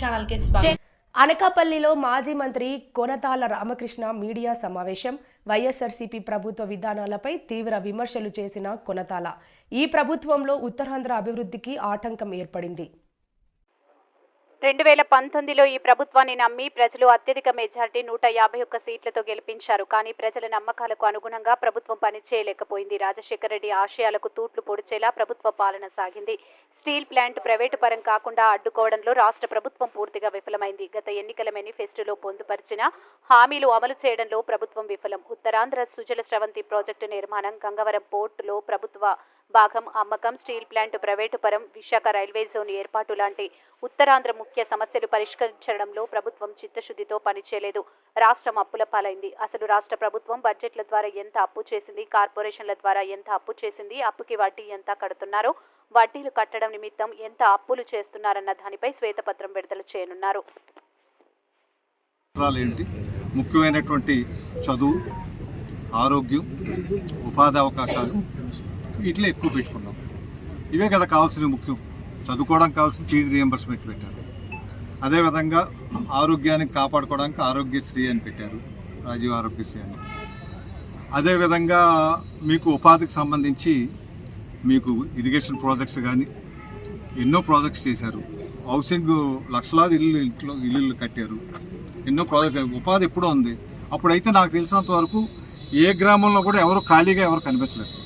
News స్వాగతం. అనకాపల్లిలో మాజీ మంత్రి కొనతాల రామకృష్ణ మీడియా సమావేశం. వైఎస్ఆర్సీపీ ప్రభుత్వ విధానాలపై తీవ్ర విమర్శలు చేసిన కొనతాల. ఈ ప్రభుత్వంలో ఉత్తరాంధ్ర అభివృద్ధికి ఆటంకం ఏర్పడింది. రెండు వేల పంతొమ్మిదిలో ఈ ప్రభుత్వాన్ని నమ్మి ప్రజలు అత్యధిక మెజార్టీ నూట యాభై ఒక్క సీట్లతో గెలిపించారు. కానీ ప్రజల నమ్మకాలకు అనుగుణంగా ప్రభుత్వం పనిచేయలేకపోయింది. రాజశేఖర రెడ్డి ఆశయాలకు తూట్లు పొడిచేలా ప్రభుత్వ పాలన సాగింది. స్టీల్ ప్లాంట్ ప్రైవేటు పరం కాకుండా అడ్డుకోవడంలో రాష్ట్ర ప్రభుత్వం పూర్తిగా విఫలమైంది. గత ఎన్నికల మేనిఫెస్టోలో పొందుపరిచిన హామీలు అమలు చేయడంలో ప్రభుత్వం విఫలం. ఉత్తరాంధ్ర సుజల స్రవంతి ప్రాజెక్టు నిర్మాణం గంగవరం పోర్టులో ప్రభుత్వ భాగం అమ్మకం స్టీల్ ప్లాంట్ ప్రైవేటు పరం విశాఖ రైల్వే జోన్ ఏర్పాటు లాంటి ఉత్తరాంధ్ర ముఖ్య సమస్యలు పరిష్కరించడంలో ప్రభుత్వం చిత్తశుద్ధితో పనిచేయలేదు. రాష్ట్రం అప్పుల పాలైంది. అసలు రాష్ట్ర ప్రభుత్వం బడ్జెట్ల ద్వారా ఎంత అప్పు చేసింది కార్పొరేషన్ల ద్వారా ఎంత అప్పు చేసింది అప్పుకి వడ్డీ ఎంత కడుతున్నారో వడ్డీలు కట్టడం నిమిత్తం ఎంత అప్పులు చేస్తున్నారన్న దానిపై శ్వేతపత్రం విడుదల చేయనున్నారు. ఏంటి? ముఖ్యమైనటువంటి చదువు ఆరోగ్యం ఉపాధి అవకాశాలు ఇట్లా ఎక్కువ పెట్టుకున్నాం. ఇవే కదా కావాల్సిన ముఖ్యం. చదువుకోవడానికి కావాల్సిన ఫీజు రియంబర్స్మెంట్ పెట్టారు. అదేవిధంగా ఆరోగ్యానికి కాపాడుకోవడానికి ఆరోగ్యశ్రీ అని పెట్టారు రాజీవ్ ఆరోగ్యశ్రీ అని. అదేవిధంగా మీకు ఉపాధికి సంబంధించి మీకు ఇరిగేషన్ ప్రాజెక్ట్స్ కానీ ఎన్నో ప్రాజెక్ట్స్ చేశారు. హౌసింగ్ లక్షలాది ఇల్లు ఇంట్లో ఇల్లు కట్టారు. ఎన్నో ప్రాజెక్ట్స్ ఉపాధి ఎప్పుడో ఉంది. అప్పుడైతే నాకు తెలిసినంత వరకు ఏ గ్రామంలో కూడా ఎవరు ఖాళీగా ఎవరు కనిపించలేదు.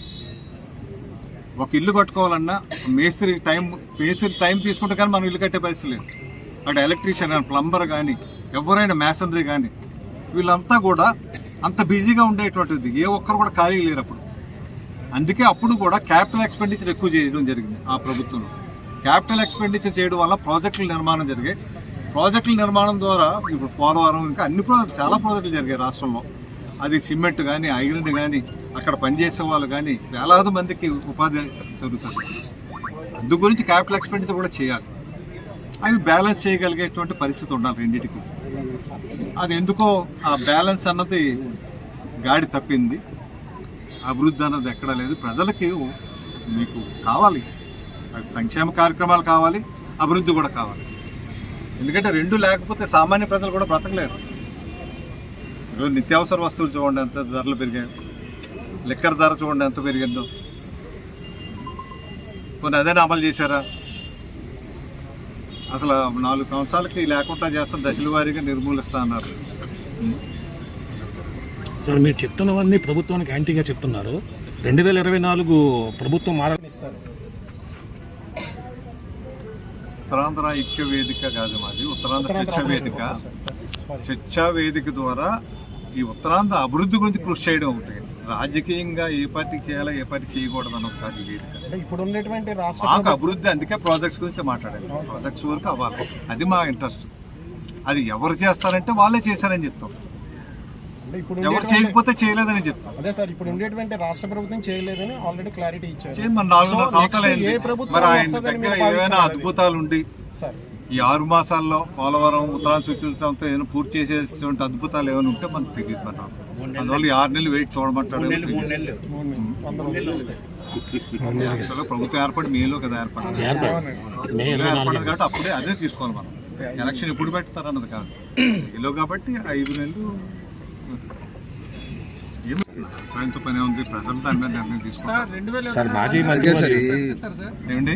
ఒక ఇల్లు కట్టుకోవాలన్నా మేస్త్రి టైం మేస్త్రి టైం తీసుకుంటే కానీ మనం ఇల్లు కట్టే పరిస్థితి లేదు. అక్కడ ఎలక్ట్రీషియన్ కానీ ప్లంబర్ కానీ ఎవరైనా మేసంద్రి కానీ వీళ్ళంతా కూడా అంత బిజీగా ఉండేటువంటిది. ఏ ఒక్కరు కూడా ఖాళీ లేరు అప్పుడు. అందుకే అప్పుడు కూడా క్యాపిటల్ ఎక్స్పెండిచర్ ఎక్కువ చేయడం జరిగింది ఆ ప్రభుత్వంలో. క్యాపిటల్ ఎక్స్పెండిచర్ చేయడం వల్ల ప్రాజెక్టుల నిర్మాణం జరిగాయి. ప్రాజెక్టుల నిర్మాణం ద్వారా ఇప్పుడు పోలవరం ఇంకా అన్ని ప్రాజెక్టులు చాలా ప్రాజెక్టులు జరిగాయి రాష్ట్రంలో. అది సిమెంట్ కానీ ఐరన్ కానీ అక్కడ పనిచేసే వాళ్ళు కానీ వేలాది మందికి ఉపాధి జరుగుతుంది. అందు గురించి క్యాపిటల్ ఎక్స్పెండిచర్ కూడా చేయాలి. అవి బ్యాలెన్స్ చేయగలిగేటువంటి పరిస్థితి ఉండాలి రెండింటికి. అది ఎందుకో ఆ బ్యాలెన్స్ అన్నది గాడి తప్పింది. అభివృద్ధి అన్నది ఎక్కడా లేదు. ప్రజలకి మీకు కావాలి. అవి సంక్షేమ కార్యక్రమాలు కావాలి. అభివృద్ధి కూడా కావాలి. ఎందుకంటే రెండు లేకపోతే సామాన్య ప్రజలు కూడా బ్రతకలేరు. ఈరోజు నిత్యావసర వస్తువులు చూడండి ఎంత ధరలు పెరిగాయి. లిక్కర్ ధర చూడండి ఎంత పెరిగిందో. కొన్ని అదేనా అమలు చేశారా? అసలు నాలుగు సంవత్సరాలకి లేకుండా చేస్తాం దశల వారీగా నిర్మూలిస్తా అన్నారు. సార్ మీరు చెప్తున్నవన్నీ ప్రభుత్వానికి యాంటీగా చెప్తున్నారు. రెండు వేల ఇరవై నాలుగు ప్రభుత్వం మార ఉత్తరాంధ్ర ఐక్య వేదిక కాదు మాది. ఉత్తరాంధ్ర చర్చా వేదిక. చర్చా వేదిక ద్వారా ఈ ఉత్తరాంధ్ర అభివృద్ధి గురించి కృషి చేయడం ఒకటి. రాజకీయంగా ఏ పార్టీ చేయాలో ఏ పార్టీ చేయకూడదు అన్నది కాదు ఇప్పుడు ఉండేటువంటి రాష్ట్ర మాకు అభివృద్ధి అందుకే ప్రాజెక్ట్స్ గురించి మాట్లాడాలి ప్రాజెక్ట్స్ వరకు అవ్వాలి. అది మా ఇంట్రెస్ట్. అది ఎవరు చేస్తారంటే వాళ్ళే చేశారని చెప్తాం. ఇప్పుడు ఎవరు చేయకపోతే చేయలేదని చెప్తాం. అదే సార్ ఇప్పుడు ఉండేటువంటి రాష్ట్ర ప్రభుత్వం చేయలేదని ఆల్రెడీ క్లారిటీ ఇచ్చారు. మరి మరి ఆయన దగ్గర ఏమైనా? అద్భుతాలు ఉండి సార్ ఈ ఆరు మాసాల్లో పోలవరం ఉత్తరాంధ్ర సూచనల సంస్థ ఏదైనా పూర్తి చేసేటువంటి అద్భుతాలు ఏమైనా ఉంటే మనకు తెలియదు మన అందువల్ల ఈ ఆరు నెలలు వెయిట్ చూడమంటాడు మూడు నెలలు వంద రోజులు యాక్చువల్గా ప్రభుత్వం ఏర్పడి మేలో కదా ఏర్పడదు నాలుగు కాబట్టి అప్పుడే అదే తీసుకోవాలి మనం. ఎలక్షన్ ఎప్పుడు పెడతారన్నది కాదు. మేలో కాబట్టి ఐదు నెలలు. అభిప్రాయంతో పని ఉంది. ప్రజలు దాని మీద నిర్ణయం తీసుకుంటారు సార్ మాజీ మంత్రి ఏమండి?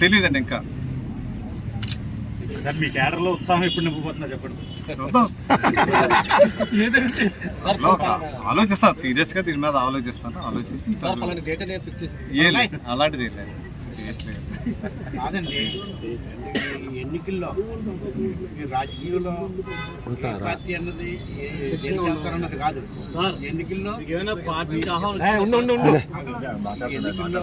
తెలియదండి ఇంకా. సార్ మీ క్యాడర్లో ఉత్సాహం ఎప్పుడు చెప్పండి. ఆలోచిస్తాను సీరియస్గా దీని మీద ఆలోచిస్తాను. ఆలోచించి అలాంటిది ఏం లేదు. కాదండి. ఈ ఎన్నికల్లో ఈ రాజకీయంలో ఏ పార్టీ అన్నది ఏ- దేనికి వెళ్తారన్నది కాదు. ఎన్నికల్లో ఉండు ఉండు ఉండు. ఈ ఎన్నికల్లో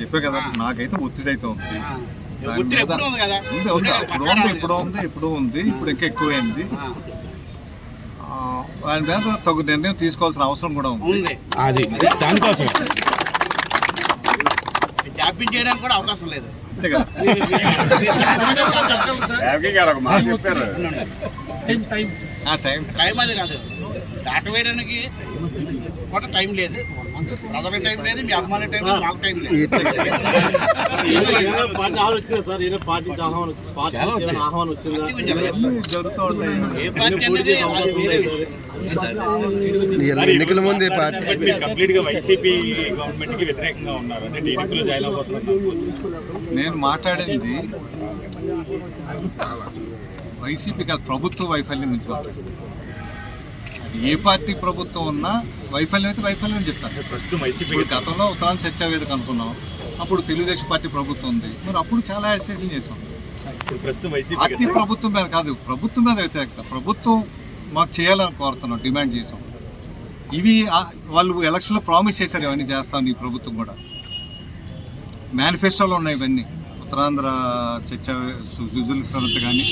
చెప్పే కదా నాకైతే ఒత్తిడి అయితే ఉంది. ఇప్పుడు ఉంది ఇప్పుడు ఉంది ఇప్పుడు ఉంది. ఇప్పుడు ఇంకా ఎక్కువైంది దాని మీద తగు నిర్ణయం తీసుకోవాల్సిన అవసరం కూడా ఉంది. ఉంది. అది దానికోసం జాప్యం చేయడానికి కూడా అవకాశం లేదు. అంతే కదా. ఆ టైం. టైం అది కాదు. దాటవేయడానికి కూడా టైం లేదు. టైం లేదు మీ టైం లేదు మాకు లేదు. ఎన్నికల ముందే పార్టీ. బట్ మీరు కంప్లీట్గా వైసీపీ గవర్నమెంట్కి వ్యతిరేకంగా ఉన్నారు. అంటే టీడీపీలో జాయిన్ అవబోతున్నారు నేను మాట్లాడింది వైసీపీ కాదు ప్రభుత్వ వైఫల్యం నుంచి ఏ పార్టీ ప్రభుత్వం ఉన్నా వైఫల్యం అయితే వైఫల్యం అని చెప్తాను ప్రస్తుతం వైసీపీ గతంలో ఉత్తరాంధ్ర చర్చా వేదిక అనుకున్నాం. అప్పుడు తెలుగుదేశం పార్టీ ప్రభుత్వం ఉంది. మరి అప్పుడు చాలా అజిటేషన్ చేసాం పార్టీ ప్రభుత్వం మీద కాదు ప్రభుత్వం మీద వ్యతిరేకత. ప్రభుత్వం మాకు చేయాలని కోరుతున్నాం డిమాండ్ చేసాం ఇవి వాళ్ళు ఎలక్షన్లో ప్రామిస్ చేశారు ఇవన్నీ చేస్తాం ఈ ప్రభుత్వం కూడా. మేనిఫెస్టోలో ఉన్నాయి ఇవన్నీ. ఉత్తరాంధ్ర చర్చ సుజుల్ శ్రవంత్ కానీ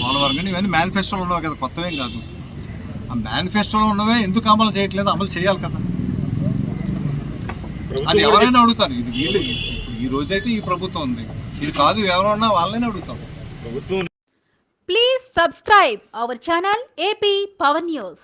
పోలవరం కానీ ఇవన్నీ మేనిఫెస్టోలో ఉన్నవి కదా కొత్తవేం కాదు. ఆ మేనిఫెస్టోలో ఉన్నవే ఎందుకు అమలు చేయట్లేదు? అమలు చేయాలి కదా. అది ఎవరైనా అడుగుతారు. ఇది వీళ్ళు ఈ రోజైతే ఈ ప్రభుత్వం ఉంది. ఇది కాదు ఎవరన్నా వాళ్ళని అడుగుతాం ప్రభుత్వం Please subscribe our channel AP Power News.